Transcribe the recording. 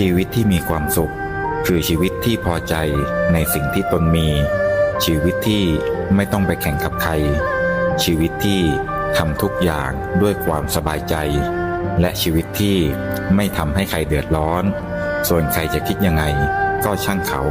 ชีวิตที่มีความสุข คือชีวิตที่พอใจในสิ่งที่ตนมี ชีวิตที่ไม่ต้องไปแข่งกับใคร ชีวิตที่ทำทุกอย่างด้วยความสบายใจ และชีวิตที่ไม่ทำให้ใครเดือดร้อน ส่วนใครจะคิดยังไงก็ช่างเขา